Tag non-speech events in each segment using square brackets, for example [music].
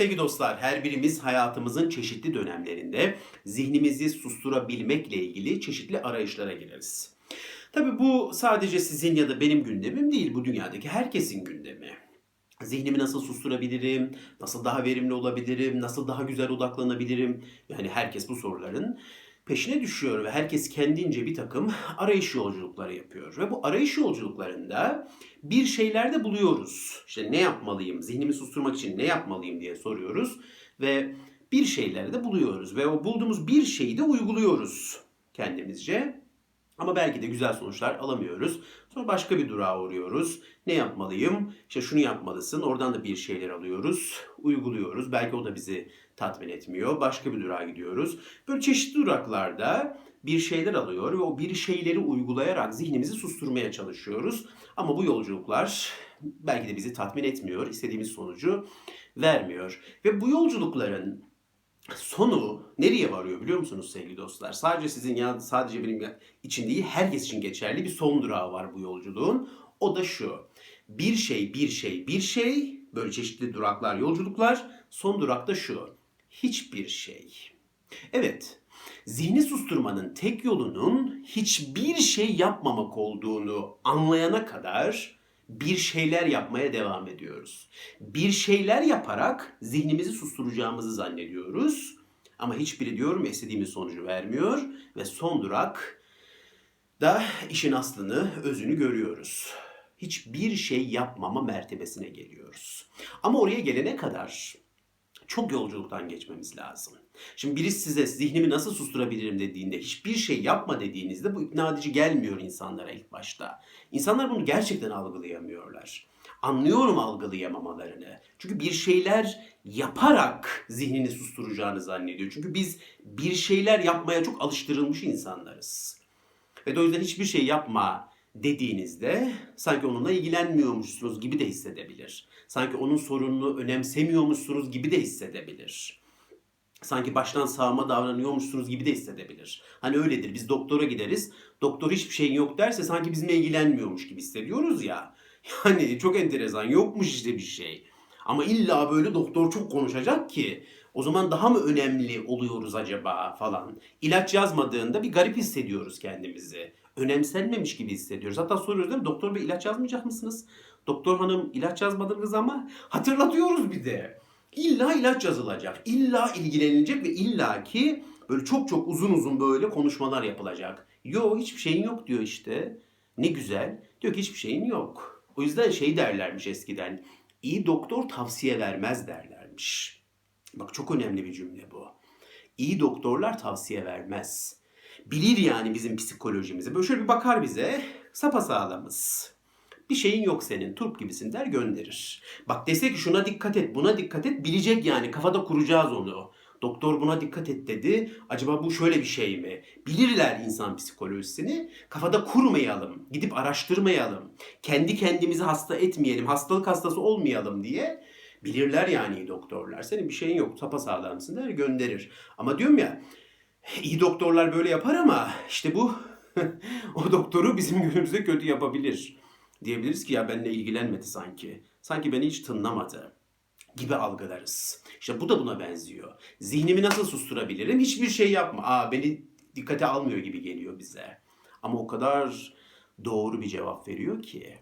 Sevgili dostlar, her birimiz hayatımızın çeşitli dönemlerinde zihnimizi susturabilmekle ilgili çeşitli arayışlara gireriz. Tabii bu sadece sizin ya da benim gündemim değil, bu dünyadaki herkesin gündemi. Zihnimi nasıl susturabilirim? Nasıl daha verimli olabilirim? Nasıl daha güzel odaklanabilirim? Yani herkes bu soruların peşine düşüyor ve herkes kendince bir takım [laughs] arayış yolculukları yapıyor. Ve bu arayış yolculuklarında bir şeylerde buluyoruz. İşte ne yapmalıyım, zihnimi susturmak için ne yapmalıyım diye soruyoruz ve bir şeylerde buluyoruz ve o bulduğumuz bir şeyi de uyguluyoruz kendimizce. Ama belki de güzel sonuçlar alamıyoruz. Sonra başka bir durağa uğruyoruz. Ne yapmalıyım? İşte şunu yapmalısın. Oradan da bir şeyler alıyoruz. Uyguluyoruz. Belki o da bizi tatmin etmiyor. Başka bir durağa gidiyoruz. Böyle çeşitli duraklarda bir şeyler alıyor ve o bir şeyleri uygulayarak zihnimizi susturmaya çalışıyoruz. Ama bu yolculuklar belki de bizi tatmin etmiyor. istediğimiz sonucu vermiyor. Ve bu yolculukların sonu nereye varıyor biliyor musunuz sevgili dostlar? Sadece sizin ya sadece benim için değil herkes için geçerli bir son durağı var bu yolculuğun. O da şu. Bir şey, bir şey, bir şey. Böyle çeşitli duraklar, yolculuklar. Son durakta şu. Hiçbir şey. Evet. Zihni susturmanın tek yolunun hiçbir şey yapmamak olduğunu anlayana kadar bir şeyler yapmaya devam ediyoruz. Bir şeyler yaparak zihnimizi susturacağımızı zannediyoruz. Ama hiçbiri diyorum istediğimiz sonucu vermiyor ve son durak da işin aslını, özünü görüyoruz. Hiçbir şey yapmama mertebesine geliyoruz. Ama oraya gelene kadar çok yolculuktan geçmemiz lazım. Şimdi birisi size zihnimi nasıl susturabilirim dediğinde, hiçbir şey yapma dediğinizde bu ikna edici gelmiyor insanlara ilk başta. İnsanlar bunu gerçekten algılayamıyorlar. Anlıyorum algılayamamalarını. Çünkü bir şeyler yaparak zihnini susturacağını zannediyor. Çünkü biz bir şeyler yapmaya çok alıştırılmış insanlarız. Ve o yüzden hiçbir şey yapma dediğinizde sanki onunla ilgilenmiyormuşsunuz gibi de hissedebilir. Sanki onun sorununu önemsemiyormuşsunuz gibi de hissedebilir. Sanki baştan sağma davranıyormuşsunuz gibi de hissedebilir. Hani öyledir. Biz doktora gideriz. Doktor hiçbir şeyin yok derse sanki bizimle ilgilenmiyormuş gibi hissediyoruz ya. [laughs] Yani çok enteresan. Yokmuş işte bir şey. Ama illa böyle doktor çok konuşacak ki o zaman daha mı önemli oluyoruz acaba falan. İlaç yazmadığında bir garip hissediyoruz kendimizi. Önemsenmemiş gibi hissediyoruz. Hatta soruyoruz değil mi? Doktor bey ilaç yazmayacak mısınız? Doktor hanım ilaç yazmadınız ama [laughs] hatırlatıyoruz bir de. İlla ilaç yazılacak. İlla ilgilenilecek ve illa ki böyle çok çok uzun uzun böyle konuşmalar yapılacak. Yo hiçbir şeyin yok diyor işte. Ne güzel. Diyor ki hiçbir şeyin yok. O yüzden şey derlermiş eskiden. İyi doktor tavsiye vermez derlermiş. Bak çok önemli bir cümle bu. İyi doktorlar tavsiye vermez. Bilir yani bizim psikolojimizi. Böyle şöyle bir bakar bize. Sapasağlamız. Bir şeyin yok senin. Turp gibisin der gönderir. Bak dese ki şuna dikkat et, buna dikkat et. Bilecek yani. Kafada kuracağız onu. Doktor buna dikkat et dedi. Acaba bu şöyle bir şey mi? Bilirler insan psikolojisini. Kafada kurmayalım. Gidip araştırmayalım. Kendi kendimizi hasta etmeyelim. Hastalık hastası olmayalım diye. Bilirler yani iyi doktorlar. Senin bir şeyin yok. Sapasağlamsın der gönderir. Ama diyorum ya iyi doktorlar böyle yapar ama işte bu [laughs] o doktoru bizim [laughs] gözümüze kötü yapabilir. Diyebiliriz ki ya benimle ilgilenmedi sanki. Sanki beni hiç tınlamadı gibi algılarız. İşte bu da buna benziyor. Zihnimi nasıl susturabilirim? Hiçbir şey yapma. Aa beni dikkate almıyor gibi geliyor bize. Ama o kadar doğru bir cevap veriyor ki.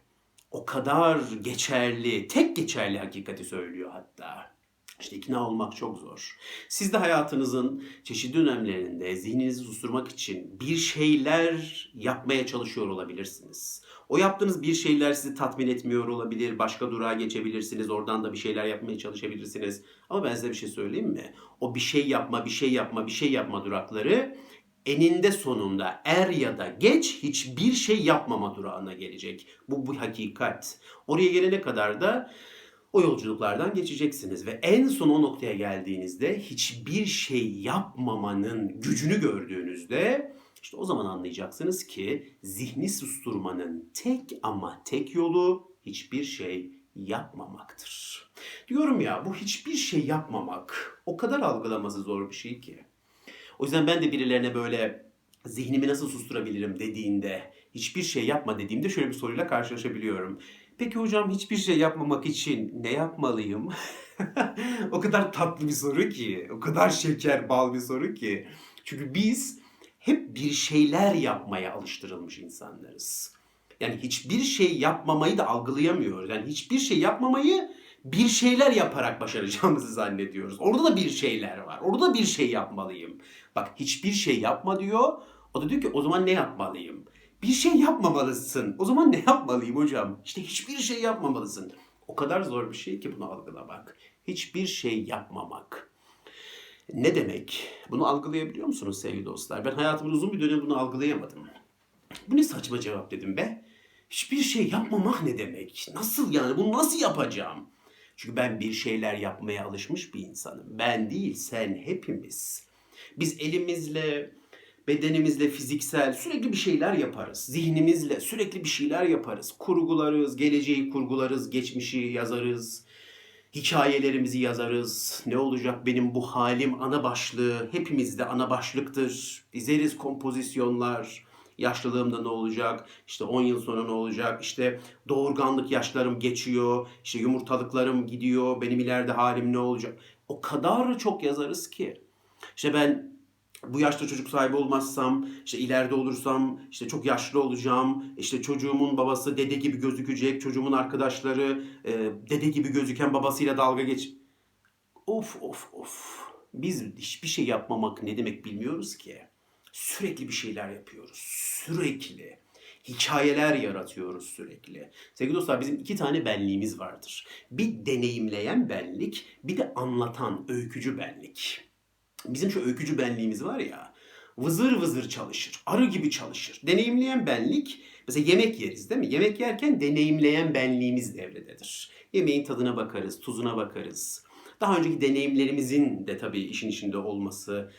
O kadar geçerli, tek geçerli hakikati söylüyor hatta. İşte ikna olmak çok zor. Siz de hayatınızın çeşitli dönemlerinde zihninizi susturmak için bir şeyler yapmaya çalışıyor olabilirsiniz. O yaptığınız bir şeyler sizi tatmin etmiyor olabilir. Başka durağa geçebilirsiniz. Oradan da bir şeyler yapmaya çalışabilirsiniz. Ama ben size bir şey söyleyeyim mi? O bir şey yapma, bir şey yapma, bir şey yapma durakları eninde sonunda er ya da geç hiçbir şey yapmama durağına gelecek. Bu bu hakikat. Oraya gelene kadar da o yolculuklardan geçeceksiniz ve en son o noktaya geldiğinizde hiçbir şey yapmamanın gücünü gördüğünüzde işte o zaman anlayacaksınız ki zihni susturmanın tek ama tek yolu hiçbir şey yapmamaktır. Diyorum ya bu hiçbir şey yapmamak o kadar algılaması zor bir şey ki. O yüzden ben de birilerine böyle zihnimi nasıl susturabilirim dediğinde, hiçbir şey yapma dediğimde şöyle bir soruyla karşılaşabiliyorum. Peki hocam hiçbir şey yapmamak için ne yapmalıyım? [laughs] o kadar tatlı bir soru ki, o kadar şeker bal bir soru ki. Çünkü biz hep bir şeyler yapmaya alıştırılmış insanlarız. Yani hiçbir şey yapmamayı da algılayamıyoruz. Yani hiçbir şey yapmamayı bir şeyler yaparak başaracağımızı zannediyoruz. Orada da bir şeyler var. Orada da bir şey yapmalıyım. Bak hiçbir şey yapma diyor. O da diyor ki o zaman ne yapmalıyım? Bir şey yapmamalısın. O zaman ne yapmalıyım hocam? İşte hiçbir şey yapmamalısın. O kadar zor bir şey ki bunu algılamak. Hiçbir şey yapmamak. Ne demek? Bunu algılayabiliyor musunuz sevgili dostlar? Ben hayatımın uzun bir dönem bunu algılayamadım. Bu ne saçma cevap dedim be. Hiçbir şey yapmamak ne demek? Nasıl yani? Bunu nasıl yapacağım? Çünkü ben bir şeyler yapmaya alışmış bir insanım. Ben değil, sen hepimiz. Biz elimizle, bedenimizle fiziksel sürekli bir şeyler yaparız. Zihnimizle sürekli bir şeyler yaparız. Kurgularız, geleceği kurgularız, geçmişi yazarız. Hikayelerimizi yazarız. Ne olacak benim bu halim ana başlığı. Hepimizde ana başlıktır. Dizeriz kompozisyonlar. Yaşlılığımda ne olacak? İşte 10 yıl sonra ne olacak? İşte doğurganlık yaşlarım geçiyor. İşte yumurtalıklarım gidiyor. Benim ileride halim ne olacak? O kadar çok yazarız ki. İşte ben bu yaşta çocuk sahibi olmazsam, işte ileride olursam, işte çok yaşlı olacağım, işte çocuğumun babası dede gibi gözükecek, çocuğumun arkadaşları e, dede gibi gözüken babasıyla dalga geç. Of of of. Biz hiçbir şey yapmamak ne demek bilmiyoruz ki. Sürekli bir şeyler yapıyoruz. Sürekli. Hikayeler yaratıyoruz sürekli. Sevgili dostlar bizim iki tane benliğimiz vardır. Bir deneyimleyen benlik, bir de anlatan, öykücü benlik. Bizim şu öykücü benliğimiz var ya, vızır vızır çalışır, arı gibi çalışır. Deneyimleyen benlik, mesela yemek yeriz değil mi? Yemek yerken deneyimleyen benliğimiz devrededir. Yemeğin tadına bakarız, tuzuna bakarız. Daha önceki deneyimlerimizin de tabii işin içinde olması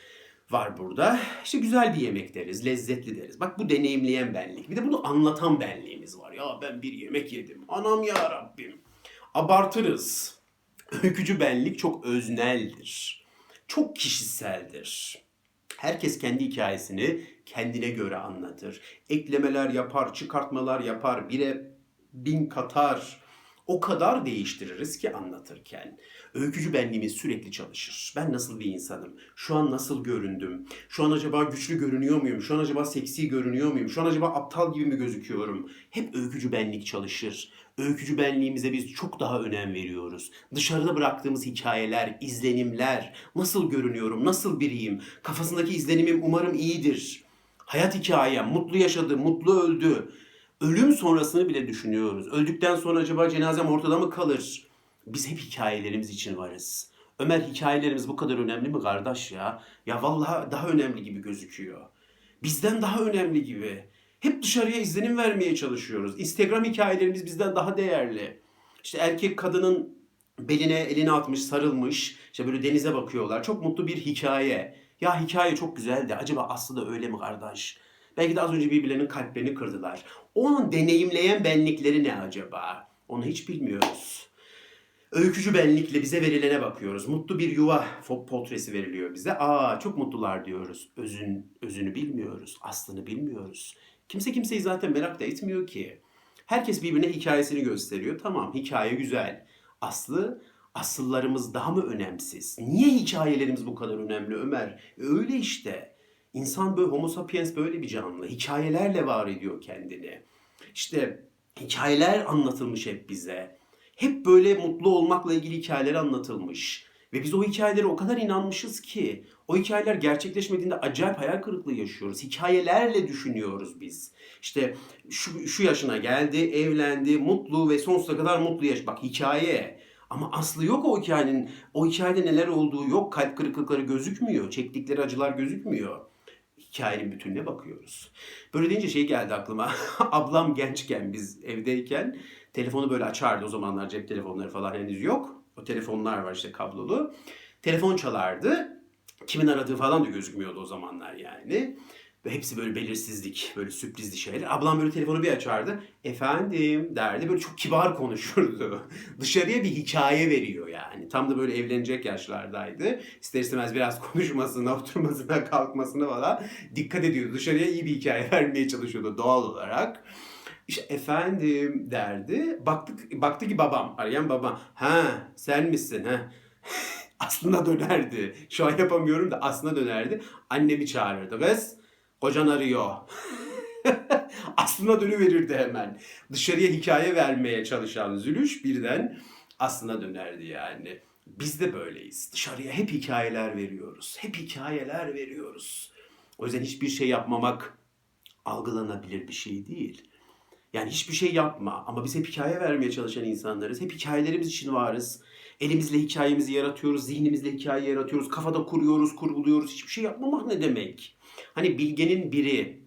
var burada. İşte güzel bir yemek deriz, lezzetli deriz. Bak bu deneyimleyen benlik. Bir de bunu anlatan benliğimiz var. Ya ben bir yemek yedim. Anam ya Rabbim. Abartırız. Öykücü benlik çok özneldir. Çok kişiseldir. Herkes kendi hikayesini kendine göre anlatır. Eklemeler yapar, çıkartmalar yapar, bire bin katar. O kadar değiştiririz ki anlatırken. Öykücü benliğimiz sürekli çalışır. Ben nasıl bir insanım? Şu an nasıl göründüm? Şu an acaba güçlü görünüyor muyum? Şu an acaba seksi görünüyor muyum? Şu an acaba aptal gibi mi gözüküyorum? Hep öykücü benlik çalışır. Öykücü benliğimize biz çok daha önem veriyoruz. Dışarıda bıraktığımız hikayeler, izlenimler, nasıl görünüyorum, nasıl biriyim, kafasındaki izlenimim umarım iyidir. Hayat hikayem, mutlu yaşadı, mutlu öldü. Ölüm sonrasını bile düşünüyoruz. Öldükten sonra acaba cenazem ortada mı kalır? Biz hep hikayelerimiz için varız. Ömer hikayelerimiz bu kadar önemli mi kardeş ya? Ya vallahi daha önemli gibi gözüküyor. Bizden daha önemli gibi. Hep dışarıya izlenim vermeye çalışıyoruz. Instagram hikayelerimiz bizden daha değerli. İşte erkek kadının beline elini atmış, sarılmış. İşte böyle denize bakıyorlar. Çok mutlu bir hikaye. Ya hikaye çok güzeldi. Acaba aslı da öyle mi kardeş? Belki de az önce birbirlerinin kalplerini kırdılar. Onun deneyimleyen benlikleri ne acaba? Onu hiç bilmiyoruz. Öykücü benlikle bize verilene bakıyoruz. Mutlu bir yuva portresi veriliyor bize. Aa çok mutlular diyoruz. Özün, özünü bilmiyoruz. Aslını bilmiyoruz. Kimse kimseyi zaten merak da etmiyor ki. Herkes birbirine hikayesini gösteriyor. Tamam hikaye güzel. Aslı asıllarımız daha mı önemsiz? Niye hikayelerimiz bu kadar önemli Ömer? E, öyle işte. İnsan böyle homo sapiens böyle bir canlı. Hikayelerle var ediyor kendini. İşte hikayeler anlatılmış hep bize. Hep böyle mutlu olmakla ilgili hikayeler anlatılmış. Ve biz o hikayelere o kadar inanmışız ki o hikayeler gerçekleşmediğinde acayip hayal kırıklığı yaşıyoruz. Hikayelerle düşünüyoruz biz. İşte şu, şu yaşına geldi, evlendi, mutlu ve sonsuza kadar mutlu yaş. Bak hikaye. Ama aslı yok o hikayenin. O hikayede neler olduğu yok. Kalp kırıklıkları gözükmüyor. Çektikleri acılar gözükmüyor. Hikayenin bütününe bakıyoruz. Böyle deyince şey geldi aklıma. [laughs] Ablam gençken biz evdeyken telefonu böyle açardı. O zamanlar cep telefonları falan henüz yok. O telefonlar var işte kablolu. Telefon çalardı. Kimin aradığı falan da gözükmüyordu o zamanlar yani. Ve hepsi böyle belirsizlik, böyle sürprizli şeyler. Ablam böyle telefonu bir açardı. Efendim derdi. Böyle çok kibar konuşurdu. [laughs] Dışarıya bir hikaye veriyor yani. Tam da böyle evlenecek yaşlardaydı. İster istemez biraz konuşmasına, [laughs] oturmasına, kalkmasına falan dikkat ediyordu. Dışarıya iyi bir hikaye [laughs] vermeye çalışıyordu doğal olarak. İşte efendim derdi. Baktık, baktı ki babam. Arayan babam. Ha sen misin ha? [laughs] aslına dönerdi. Şu an yapamıyorum da aslına dönerdi. Annemi çağırırdı. Kız kocan arıyor. [laughs] aslına dönüverirdi hemen. Dışarıya hikaye vermeye çalışan Zülüş birden aslına dönerdi yani. Biz de böyleyiz. Dışarıya hep hikayeler veriyoruz. Hep hikayeler veriyoruz. O yüzden hiçbir şey yapmamak algılanabilir bir şey değil. Yani hiçbir şey yapma ama biz hep hikaye vermeye çalışan insanlarız. Hep hikayelerimiz için varız. Elimizle hikayemizi yaratıyoruz, zihnimizle hikaye yaratıyoruz, kafada kuruyoruz, kurguluyoruz. Hiçbir şey yapmamak ne demek? Hani bilgenin biri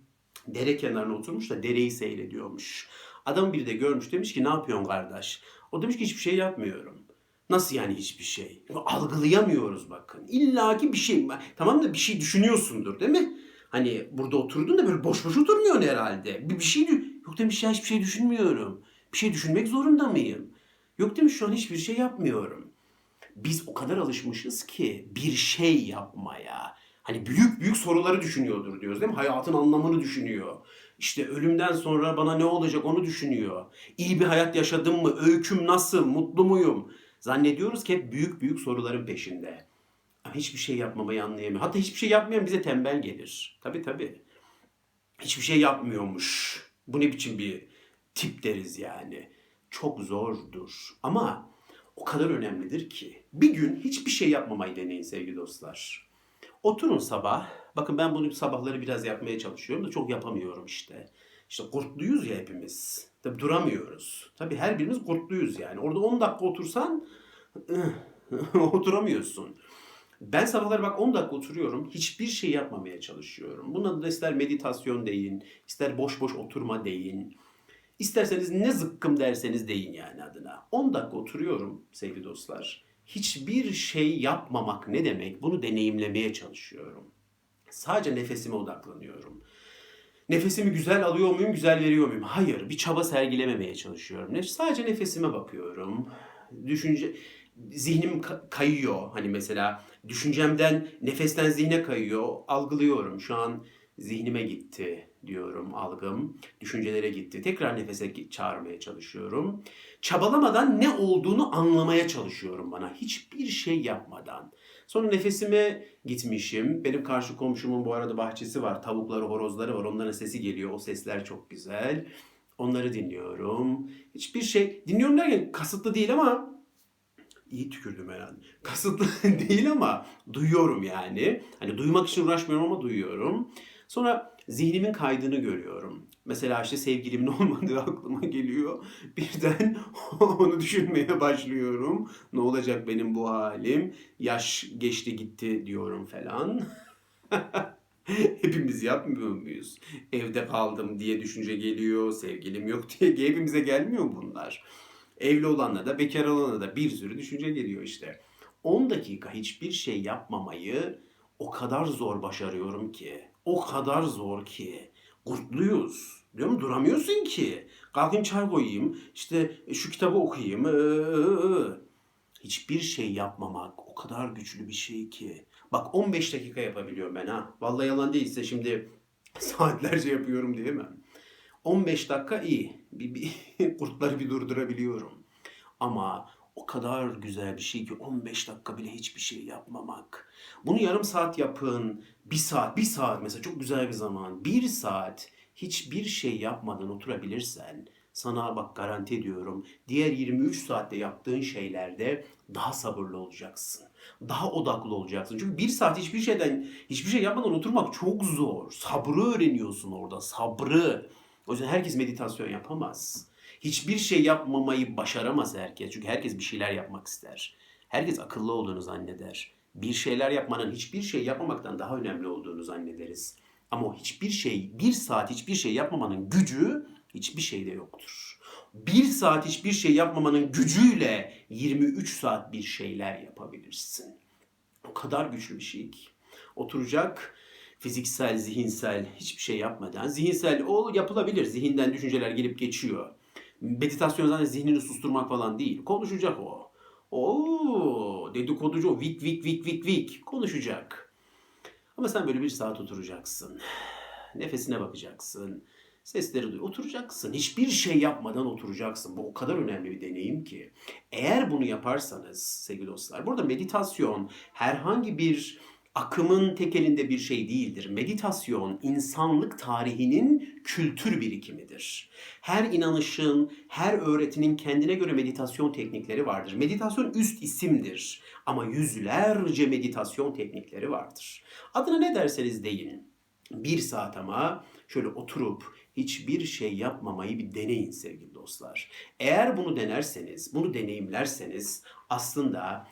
dere kenarına oturmuş da dereyi seyrediyormuş. Adam biri de görmüş demiş ki ne yapıyorsun kardeş? O demiş ki hiçbir şey yapmıyorum. Nasıl yani hiçbir şey? Algılayamıyoruz bakın. İlla ki bir şey. Tamam da bir şey düşünüyorsundur değil mi? Hani burada oturdun da böyle boş boş oturmuyorsun herhalde. Bir, bir şey Yok demiş ya hiçbir şey düşünmüyorum. Bir şey düşünmek zorunda mıyım? Yok demiş şu an hiçbir şey yapmıyorum. Biz o kadar alışmışız ki bir şey yapmaya. Hani büyük büyük soruları düşünüyordur diyoruz değil mi? Hayatın anlamını düşünüyor. İşte ölümden sonra bana ne olacak onu düşünüyor. İyi bir hayat yaşadım mı? Öyküm nasıl? Mutlu muyum? Zannediyoruz ki hep büyük büyük soruların peşinde. Hiçbir şey yapmamayı anlayamıyor. Hatta hiçbir şey yapmayan bize tembel gelir. Tabii tabii. Hiçbir şey yapmıyormuş. Bu ne biçim bir tip deriz yani. Çok zordur. Ama o kadar önemlidir ki. Bir gün hiçbir şey yapmamayı deneyin sevgili dostlar. Oturun sabah. Bakın ben bunu sabahları biraz yapmaya çalışıyorum da çok yapamıyorum işte. İşte kurtluyuz ya hepimiz. Tabii duramıyoruz. Tabii her birimiz kurtluyuz yani. Orada 10 dakika otursan [laughs] oturamıyorsun. Ben sabahları bak 10 dakika oturuyorum. Hiçbir şey yapmamaya çalışıyorum. Buna da ister meditasyon deyin, ister boş boş oturma deyin. İsterseniz ne zıkkım derseniz deyin yani adına. 10 dakika oturuyorum sevgili dostlar. Hiçbir şey yapmamak ne demek? Bunu deneyimlemeye çalışıyorum. Sadece nefesime odaklanıyorum. Nefesimi güzel alıyor muyum, güzel veriyor muyum? Hayır, bir çaba sergilememeye çalışıyorum. Sadece nefesime bakıyorum. Düşünce zihnim ka- kayıyor. Hani mesela düşüncemden nefesten zihne kayıyor. Algılıyorum. Şu an zihnime gitti diyorum algım. Düşüncelere gitti. Tekrar nefese çağırmaya çalışıyorum. Çabalamadan ne olduğunu anlamaya çalışıyorum bana. Hiçbir şey yapmadan. Sonra nefesime gitmişim. Benim karşı komşumun bu arada bahçesi var. Tavukları, horozları var. Onların sesi geliyor. O sesler çok güzel. Onları dinliyorum. Hiçbir şey dinliyorum derken kasıtlı değil ama iyi tükürdüm herhalde. Kasıtlı [laughs] değil ama duyuyorum yani. Hani duymak için uğraşmıyorum ama duyuyorum. Sonra zihnimin kaydını görüyorum. Mesela işte sevgilimin [laughs] olmadığı aklıma geliyor. Birden [laughs] onu düşünmeye başlıyorum. Ne olacak benim bu halim? Yaş geçti gitti diyorum falan. Hepimiz yapmıyor muyuz? Evde kaldım diye düşünce geliyor, sevgilim yok diye hepimize gelmiyor bunlar. Evli olanla da bekar olana da bir sürü düşünce geliyor işte. 10 dakika hiçbir şey yapmamayı o kadar zor başarıyorum ki. O kadar zor ki. Kurtluyuz. Diyor mu? Duramıyorsun ki. Kalkayım çay koyayım. işte şu kitabı okuyayım. Ee, Hiçbir şey yapmamak o kadar güçlü bir şey ki. Bak 15 dakika yapabiliyorum ben ha. Vallahi yalan değilse şimdi [laughs] saatlerce yapıyorum diyemem. 15 dakika iyi. Bir, bir, [laughs] kurtları bir durdurabiliyorum. Ama o kadar güzel bir şey ki 15 dakika bile hiçbir şey yapmamak. Bunu yarım saat yapın. Bir saat, bir saat mesela çok güzel bir zaman. Bir saat hiçbir şey yapmadan oturabilirsen sana bak garanti ediyorum diğer 23 saatte yaptığın şeylerde daha sabırlı olacaksın. Daha odaklı olacaksın. Çünkü bir saat hiçbir şeyden hiçbir şey yapmadan oturmak çok zor. Sabrı öğreniyorsun orada. Sabrı. O yüzden herkes meditasyon yapamaz. Hiçbir şey yapmamayı başaramaz herkes. Çünkü herkes bir şeyler yapmak ister. Herkes akıllı olduğunu zanneder. Bir şeyler yapmanın hiçbir şey yapmamaktan daha önemli olduğunu zannederiz. Ama o hiçbir şey, bir saat hiçbir şey yapmamanın gücü hiçbir şeyde yoktur. Bir saat hiçbir şey yapmamanın gücüyle 23 saat bir şeyler yapabilirsin. O kadar güçlü bir şey ki. Oturacak fiziksel, zihinsel hiçbir şey yapmadan. Zihinsel o yapılabilir. Zihinden düşünceler gelip geçiyor. Meditasyon zaten zihnini susturmak falan değil. Konuşacak o. Oo, dedikoducu o. Vik vik vik vik vik. Konuşacak. Ama sen böyle bir saat oturacaksın. Nefesine bakacaksın. Sesleri duy. Oturacaksın. Hiçbir şey yapmadan oturacaksın. Bu o kadar önemli bir deneyim ki. Eğer bunu yaparsanız sevgili dostlar. Burada meditasyon herhangi bir akımın tekelinde bir şey değildir. Meditasyon insanlık tarihinin kültür birikimidir. Her inanışın, her öğretinin kendine göre meditasyon teknikleri vardır. Meditasyon üst isimdir ama yüzlerce meditasyon teknikleri vardır. Adına ne derseniz deyin. Bir saat ama şöyle oturup hiçbir şey yapmamayı bir deneyin sevgili dostlar. Eğer bunu denerseniz, bunu deneyimlerseniz aslında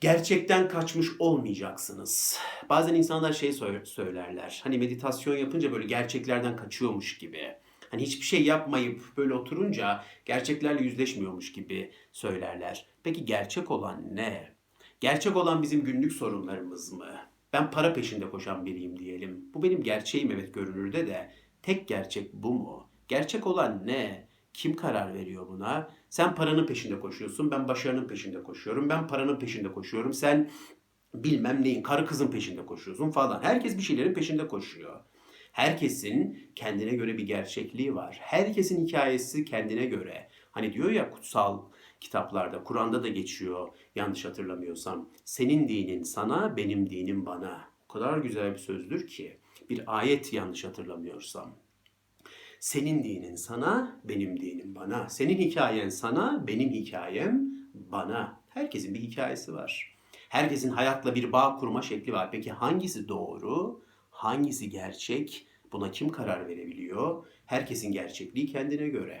gerçekten kaçmış olmayacaksınız. Bazen insanlar şey sö- söylerler. Hani meditasyon yapınca böyle gerçeklerden kaçıyormuş gibi. Hani hiçbir şey yapmayıp böyle oturunca gerçeklerle yüzleşmiyormuş gibi söylerler. Peki gerçek olan ne? Gerçek olan bizim günlük sorunlarımız mı? Ben para peşinde koşan biriyim diyelim. Bu benim gerçeğim evet görünürde de. Tek gerçek bu mu? Gerçek olan ne? Kim karar veriyor buna? Sen paranın peşinde koşuyorsun, ben başarının peşinde koşuyorum. Ben paranın peşinde koşuyorum, sen bilmem neyin, karı kızın peşinde koşuyorsun falan. Herkes bir şeylerin peşinde koşuyor. Herkesin kendine göre bir gerçekliği var. Herkesin hikayesi kendine göre. Hani diyor ya kutsal kitaplarda, Kur'an'da da geçiyor yanlış hatırlamıyorsam. Senin dinin sana, benim dinim bana. O kadar güzel bir sözdür ki. Bir ayet yanlış hatırlamıyorsam. Senin dinin sana, benim dinim bana. Senin hikayen sana, benim hikayem bana. Herkesin bir hikayesi var. Herkesin hayatla bir bağ kurma şekli var. Peki hangisi doğru, hangisi gerçek? Buna kim karar verebiliyor? Herkesin gerçekliği kendine göre.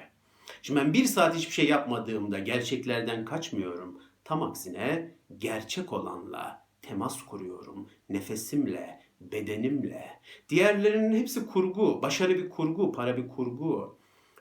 Şimdi ben bir saat hiçbir şey yapmadığımda gerçeklerden kaçmıyorum. Tam aksine gerçek olanla temas kuruyorum. Nefesimle, bedenimle. Diğerlerinin hepsi kurgu. Başarı bir kurgu, para bir kurgu.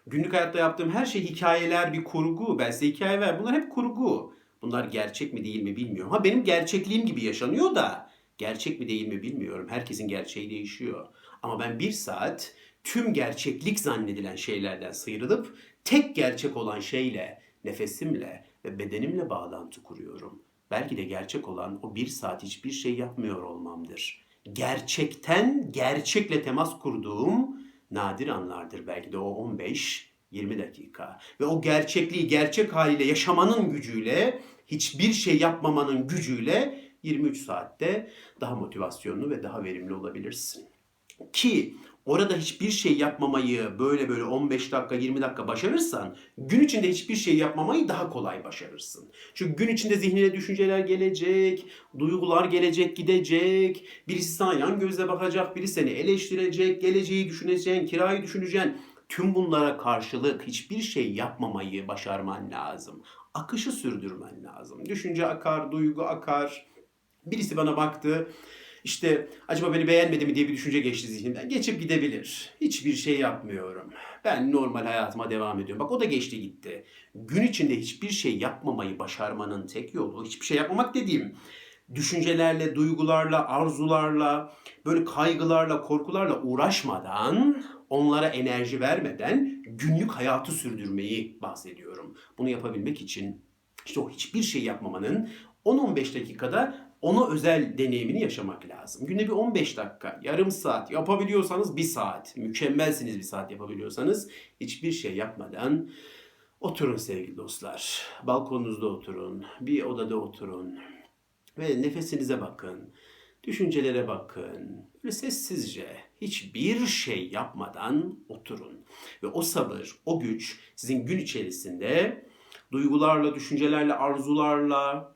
Günlük hayatta yaptığım her şey hikayeler bir kurgu. Ben size hikaye ver. Bunlar hep kurgu. Bunlar gerçek mi değil mi bilmiyorum. Ha benim gerçekliğim gibi yaşanıyor da gerçek mi değil mi bilmiyorum. Herkesin gerçeği değişiyor. Ama ben bir saat tüm gerçeklik zannedilen şeylerden sıyrılıp tek gerçek olan şeyle, nefesimle ve bedenimle bağlantı kuruyorum. Belki de gerçek olan o bir saat hiçbir şey yapmıyor olmamdır. Gerçekten gerçekle temas kurduğum nadir anlardır. Belki de o 15 20 dakika. Ve o gerçekliği gerçek haliyle yaşamanın gücüyle, hiçbir şey yapmamanın gücüyle 23 saatte daha motivasyonlu ve daha verimli olabilirsin. Ki orada hiçbir şey yapmamayı böyle böyle 15 dakika 20 dakika başarırsan gün içinde hiçbir şey yapmamayı daha kolay başarırsın. Çünkü gün içinde zihnine düşünceler gelecek, duygular gelecek gidecek, birisi sana yan gözle bakacak, biri seni eleştirecek, geleceği düşüneceksin, kirayı düşüneceksin. Tüm bunlara karşılık hiçbir şey yapmamayı başarman lazım. Akışı sürdürmen lazım. Düşünce akar, duygu akar. Birisi bana baktı. İşte acaba beni beğenmedi mi diye bir düşünce geçti zihnimden. Geçip gidebilir. Hiçbir şey yapmıyorum. Ben normal hayatıma devam ediyorum. Bak o da geçti gitti. Gün içinde hiçbir şey yapmamayı başarmanın tek yolu, hiçbir şey yapmamak dediğim düşüncelerle, duygularla, arzularla, böyle kaygılarla, korkularla uğraşmadan, onlara enerji vermeden günlük hayatı sürdürmeyi bahsediyorum. Bunu yapabilmek için işte o hiçbir şey yapmamanın 10-15 dakikada ona özel deneyimini yaşamak lazım. Günde bir 15 dakika, yarım saat yapabiliyorsanız bir saat, mükemmelsiniz bir saat yapabiliyorsanız hiçbir şey yapmadan oturun sevgili dostlar. Balkonunuzda oturun, bir odada oturun ve nefesinize bakın. Düşüncelere bakın. Böyle sessizce hiçbir şey yapmadan oturun. Ve o sabır, o güç sizin gün içerisinde duygularla, düşüncelerle, arzularla,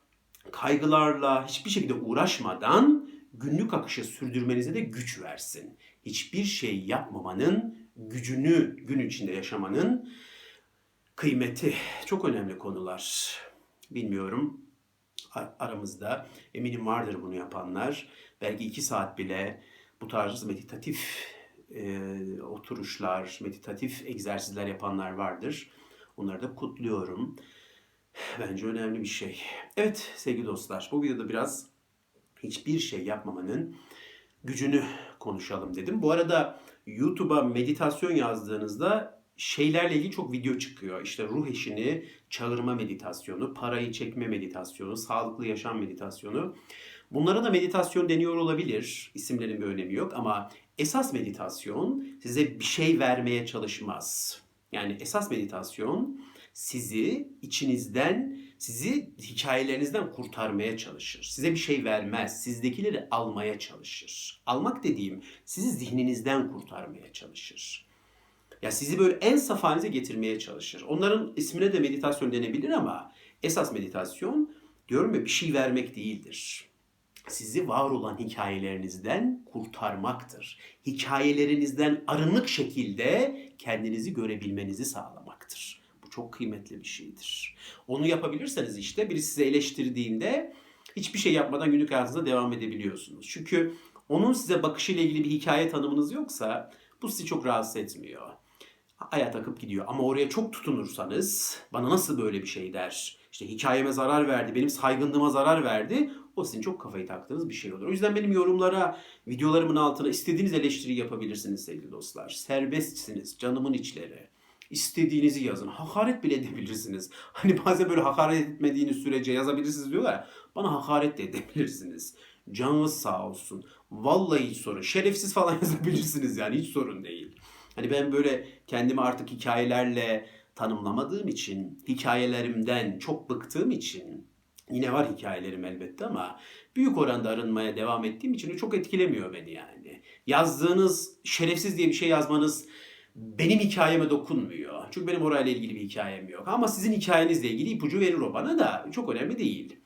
kaygılarla hiçbir şekilde uğraşmadan günlük akışı sürdürmenize de güç versin. Hiçbir şey yapmamanın gücünü gün içinde yaşamanın kıymeti çok önemli konular. Bilmiyorum aramızda eminim vardır bunu yapanlar. Belki iki saat bile bu tarz meditatif e, oturuşlar, meditatif egzersizler yapanlar vardır. Onları da kutluyorum. Bence önemli bir şey. Evet sevgili dostlar bu videoda biraz hiçbir şey yapmamanın gücünü konuşalım dedim. Bu arada YouTube'a meditasyon yazdığınızda şeylerle ilgili çok video çıkıyor. İşte ruh eşini çağırma meditasyonu, parayı çekme meditasyonu, sağlıklı yaşam meditasyonu. Bunlara da meditasyon deniyor olabilir. İsimlerin bir önemi yok ama Esas meditasyon size bir şey vermeye çalışmaz. Yani esas meditasyon sizi içinizden, sizi hikayelerinizden kurtarmaya çalışır. Size bir şey vermez, sizdekileri almaya çalışır. Almak dediğim sizi zihninizden kurtarmaya çalışır. Ya sizi böyle en saf halinize getirmeye çalışır. Onların ismine de meditasyon denebilir ama esas meditasyon diyorum ya bir şey vermek değildir. Sizi var olan hikayelerinizden kurtarmaktır. Hikayelerinizden arınık şekilde kendinizi görebilmenizi sağlamaktır. Çok kıymetli bir şeydir. Onu yapabilirseniz işte biri size eleştirdiğinde hiçbir şey yapmadan günlük hayatınıza devam edebiliyorsunuz. Çünkü onun size bakışıyla ilgili bir hikaye tanımınız yoksa bu sizi çok rahatsız etmiyor hayat akıp gidiyor. Ama oraya çok tutunursanız bana nasıl böyle bir şey der? İşte hikayeme zarar verdi, benim saygınlığıma zarar verdi. O sizin çok kafayı taktığınız bir şey olur. O yüzden benim yorumlara, videolarımın altına istediğiniz eleştiri yapabilirsiniz sevgili dostlar. Serbestsiniz, canımın içleri. İstediğinizi yazın. Hakaret bile edebilirsiniz. [laughs] Hani bazen böyle hakaret etmediğiniz sürece yazabilirsiniz diyorlar ya. Bana hakaret de edebilirsiniz. Canınız sağ olsun. Vallahi hiç sorun. Şerefsiz falan [laughs] yazabilirsiniz yani hiç sorun değil. Hani ben böyle kendimi artık hikayelerle tanımlamadığım için, hikayelerimden çok bıktığım için, yine var hikayelerim elbette ama büyük oranda arınmaya devam ettiğim için çok etkilemiyor beni yani. Yazdığınız, şerefsiz diye bir şey yazmanız benim hikayeme dokunmuyor. Çünkü benim orayla ilgili bir hikayem yok. Ama sizin hikayenizle ilgili ipucu verir o bana da çok önemli değil.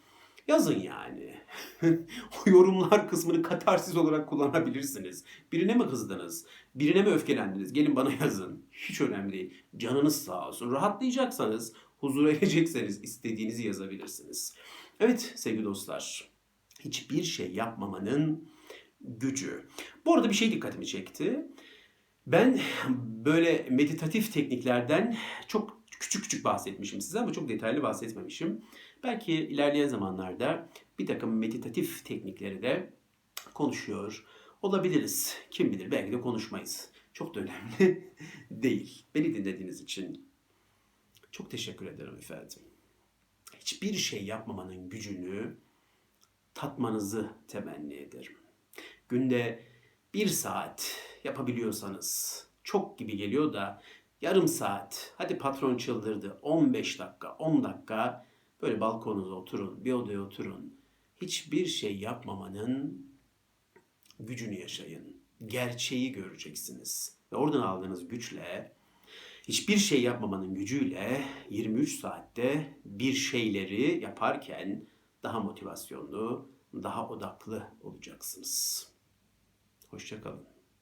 Yazın yani. [laughs] o yorumlar kısmını katarsis olarak kullanabilirsiniz. Birine mi kızdınız? Birine mi öfkelendiniz? Gelin bana yazın. Hiç önemli değil. Canınız sağ olsun. Rahatlayacaksanız, huzura erecekseniz istediğinizi yazabilirsiniz. Evet sevgili dostlar. Hiçbir şey yapmamanın gücü. Bu arada bir şey dikkatimi çekti. Ben böyle meditatif tekniklerden çok küçük küçük bahsetmişim size ama çok detaylı bahsetmemişim. Belki ilerleyen zamanlarda bir takım meditatif teknikleri de konuşuyor olabiliriz. Kim bilir belki de konuşmayız. Çok da önemli [laughs] değil. Beni dinlediğiniz için çok teşekkür ederim efendim. Hiçbir şey yapmamanın gücünü tatmanızı temenni ederim. Günde bir saat yapabiliyorsanız çok gibi geliyor da yarım saat hadi patron çıldırdı 15 dakika 10 dakika böyle balkonunuza oturun bir odaya oturun hiçbir şey yapmamanın gücünü yaşayın. Gerçeği göreceksiniz. Ve oradan aldığınız güçle hiçbir şey yapmamanın gücüyle 23 saatte bir şeyleri yaparken daha motivasyonlu, daha odaklı olacaksınız. Hoşçakalın.